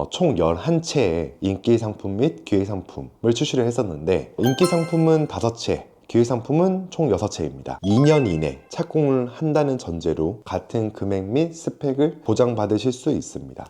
어, 총 11채의 인기 상품 및 기획 상품을 출시를 했었는데 인기 상품은 5채 기획 상품은 총 6채입니다. 2년 이내 착공을 한다는 전제로 같은 금액 및 스펙을 보장받으실 수 있습니다.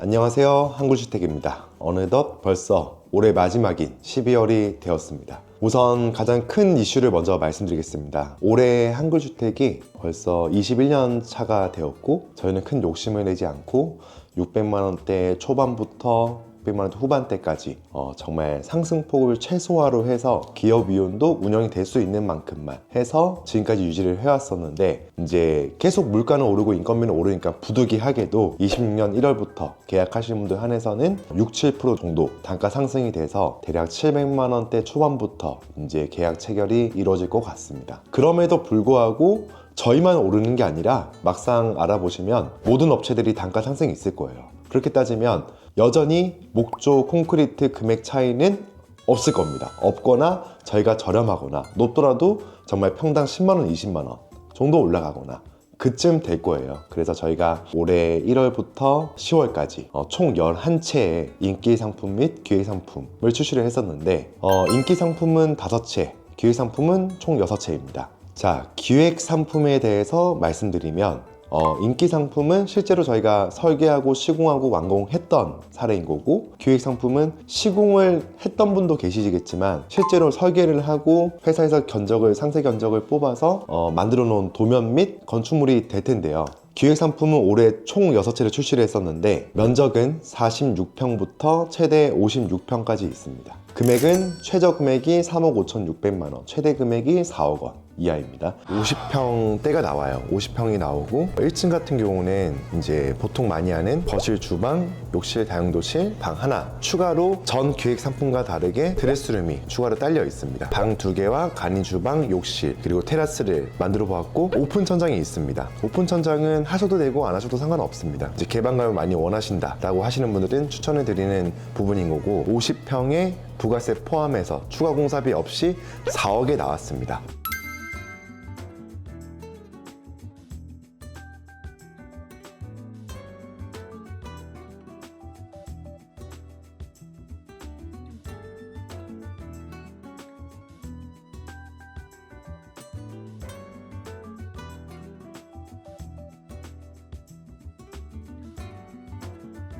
안녕하세요. 한글주택입니다. 어느덧 벌써 올해 마지막인 12월이 되었습니다. 우선 가장 큰 이슈를 먼저 말씀드리겠습니다. 올해 한글주택이 벌써 21년 차가 되었고 저희는 큰 욕심을 내지 않고 600만 원대 초반부터 600만 원대 후반대까지 어, 정말 상승폭을 최소화로 해서 기업 이윤도 운영이 될 수 있는 만큼만 해서 지금까지 유지를 해왔었는데 이제 계속 물가는 오르고 인건비는 오르니까 부득이하게도 26년 1월부터 계약하시는 분들 한해서는 6, 7% 정도 단가 상승이 돼서 대략 700만 원대 초반부터 이제 계약 체결이 이루어질 것 같습니다. 그럼에도 불구하고 저희만 오르는 게 아니라 막상 알아보시면 모든 업체들이 단가 상승이 있을 거예요. 그렇게 따지면 여전히 목조 콘크리트 금액 차이는 없을 겁니다. 없거나 저희가 저렴하거나 높더라도 정말 평당 10만원, 20만원 정도 올라가거나 그쯤 될 거예요. 그래서 저희가 올해 1월부터 10월까지 어, 총 11채의 인기 상품 및 기획 상품을 출시를 했었는데 어, 인기 상품은 5채, 기획 상품은 총 6채입니다. 자, 기획 상품에 대해서 말씀드리면 어, 인기 상품은 실제로 저희가 설계하고 시공하고 완공했던 사례인 거고 기획 상품은 시공을 했던 분도 계시겠지만 실제로 설계를 하고 회사에서 견적을 상세 견적을 뽑아서 어, 만들어 놓은 도면 및 건축물이 될 텐데요. 기획 상품은 올해 총 6채를 출시를 했었는데 면적은 46평부터 최대 56평까지 있습니다. 금액은 최저 금액이 3억 5,600만 원, 최대 금액이 4억 원 이하입니다. 50평대가 나와요. 50평이 나오고 1층 같은 경우는 이제 보통 많이 하는 거실, 주방, 욕실, 다용도실, 방 하나 추가로 전 기획 상품과 다르게 드레스룸이 추가로 딸려 있습니다. 방 두 개와 간이 주방, 욕실 그리고 테라스를 만들어 보았고 오픈 천장이 있습니다. 오픈 천장은 하셔도 되고 안 하셔도 상관없습니다. 이제 개방감을 많이 원하신다라고 하시는 분들은 추천해 드리는 부분인 거고 50평에 부가세 포함해서 추가 공사비 없이 4억에 나왔습니다.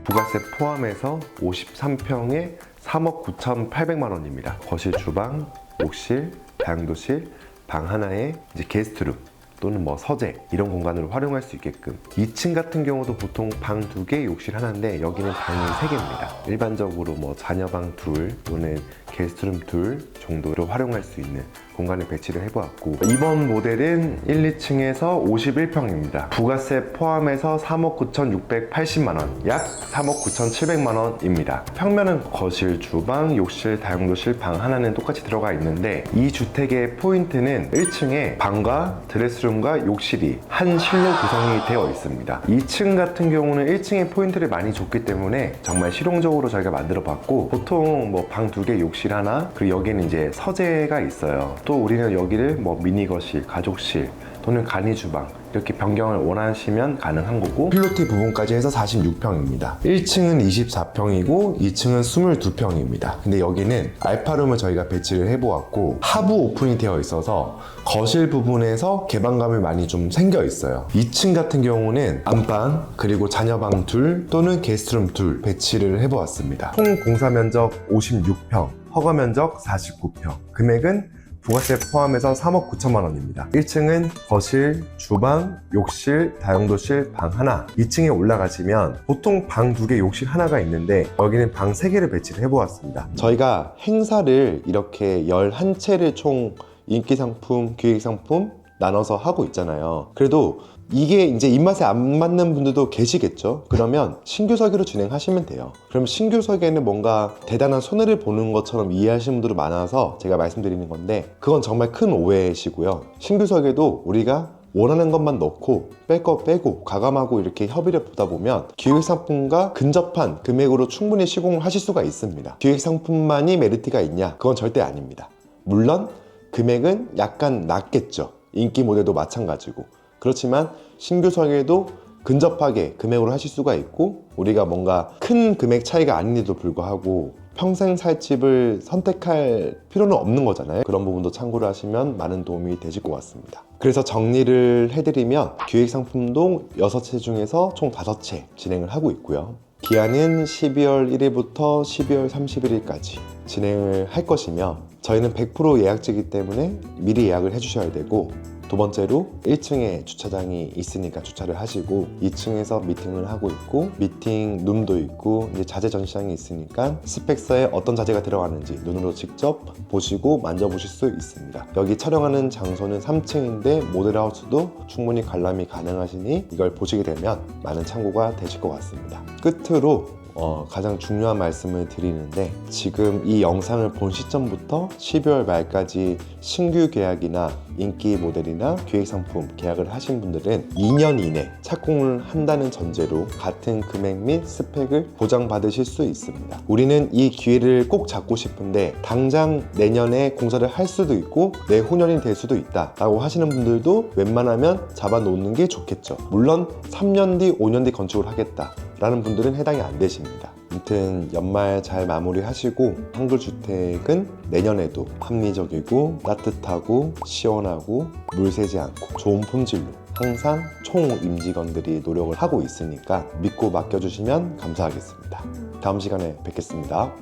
부가세 포함해서 53평에 3억 9,800만 원입니다. 거실, 주방, 욕실, 다용도실, 방 하나에 이제 게스트룸 또는 뭐 서재 이런 공간으로 활용할 수 있게끔 2층 같은 경우도 보통 방 두 개, 욕실 하나인데 여기는 방이 세 개입니다. 일반적으로 뭐 자녀방 둘 또는 게스트룸 둘 정도로 활용할 수 있는 공간을 배치를 해보았고 이번 모델은 1, 2층에서 51평입니다. 부가세 포함해서 3억 9,680만 원, 약 3억 9,700만 원입니다. 평면은 거실, 주방, 욕실, 다용도실 방 하나는 똑같이 들어가 있는데 이 주택의 포인트는 1층에 방과 드레스룸과 욕실이 한 실로 구성이 되어 있습니다. 2층 같은 경우는 1층에 포인트를 많이 줬기 때문에 정말 실용적으로 저희가 만들어 봤고 보통 뭐 방 두 개, 욕실 하나 그리고 여기는 이제 서재가 있어요. 또 우리는 여기를 뭐 미니 거실, 가족실 또는 간이 주방 이렇게 변경을 원하시면 가능한 거고 필로티 부분까지 해서 46평입니다. 1층은 24평이고 2층은 22평입니다. 근데 여기는 알파룸을 저희가 배치를 해보았고 하부 오픈이 되어 있어서 거실 부분에서 개방감이 많이 좀 생겨 있어요. 2층 같은 경우는 안방 그리고 자녀방 둘 또는 게스트룸 둘 배치를 해보았습니다. 총 공사 면적 56평 허가 면적 49평 금액은 부가세 포함해서 3억 9천만 원입니다. 1층은 거실, 주방, 욕실, 다용도실 방 하나. 2층에 올라가시면 보통 방 두 개, 욕실 하나가 있는데 여기는 방 세 개를 배치를 해보았습니다. 저희가 행사를 이렇게 11채를 총 인기 상품, 기획 상품 나눠서 하고 있잖아요. 그래도 이게 이제 입맛에 안 맞는 분들도 계시겠죠? 그러면 신규 설계로 진행하시면 돼요. 그럼 신규 설계는 뭔가 대단한 손해를 보는 것처럼 이해하시는 분들이 많아서 제가 말씀드리는 건데 그건 정말 큰 오해시고요. 신규 설계도 우리가 원하는 것만 넣고 뺄 거 빼고 가감하고 이렇게 협의를 보다 보면 기획 상품과 근접한 금액으로 충분히 시공을 하실 수가 있습니다. 기획 상품만이 메리트가 있냐? 그건 절대 아닙니다. 물론 금액은 약간 낮겠죠. 인기 모델도 마찬가지고 그렇지만 신규 설계도 근접하게 금액으로 하실 수가 있고 우리가 뭔가 큰 금액 차이가 아닌데도 불구하고 평생 살 집을 선택할 필요는 없는 거잖아요. 그런 부분도 참고를 하시면 많은 도움이 되실 것 같습니다. 그래서 정리를 해드리면 기획 상품도 6채 중에서 총 5채 진행을 하고 있고요. 기한은 12월 1일부터 12월 31일까지 진행을 할 것이며 저희는 100% 예약제이기 때문에 미리 예약을 해주셔야 되고 두 번째로 1층에 주차장이 있으니까 주차를 하시고 2층에서 미팅을 하고 있고 미팅 룸도 있고 이제 자재 전시장이 있으니까 스펙서에 어떤 자재가 들어가는지 눈으로 직접 보시고 만져보실 수 있습니다. 여기 촬영하는 장소는 3층인데 모델하우스도 충분히 관람이 가능하시니 이걸 보시게 되면 많은 참고가 되실 것 같습니다. 끝으로 어, 가장 중요한 말씀을 드리는데 지금 이 영상을 본 시점부터 12월 말까지 신규 계약이나 인기 모델이나 기획 상품 계약을 하신 분들은 2년 이내 착공을 한다는 전제로 같은 금액 및 스펙을 보장받으실 수 있습니다. 우리는 이 기회를 꼭 잡고 싶은데 당장 내년에 공사를 할 수도 있고 내후년이 될 수도 있다 라고 하시는 분들도 웬만하면 잡아놓는 게 좋겠죠. 물론 3년 뒤, 5년 뒤 건축을 하겠다. 라는 분들은 해당이 안 되십니다. 아무튼 연말 잘 마무리하시고 한글주택은 내년에도 합리적이고 따뜻하고 시원하고 물 새지 않고 좋은 품질로 항상 총 임직원들이 노력을 하고 있으니까 믿고 맡겨주시면 감사하겠습니다. 다음 시간에 뵙겠습니다.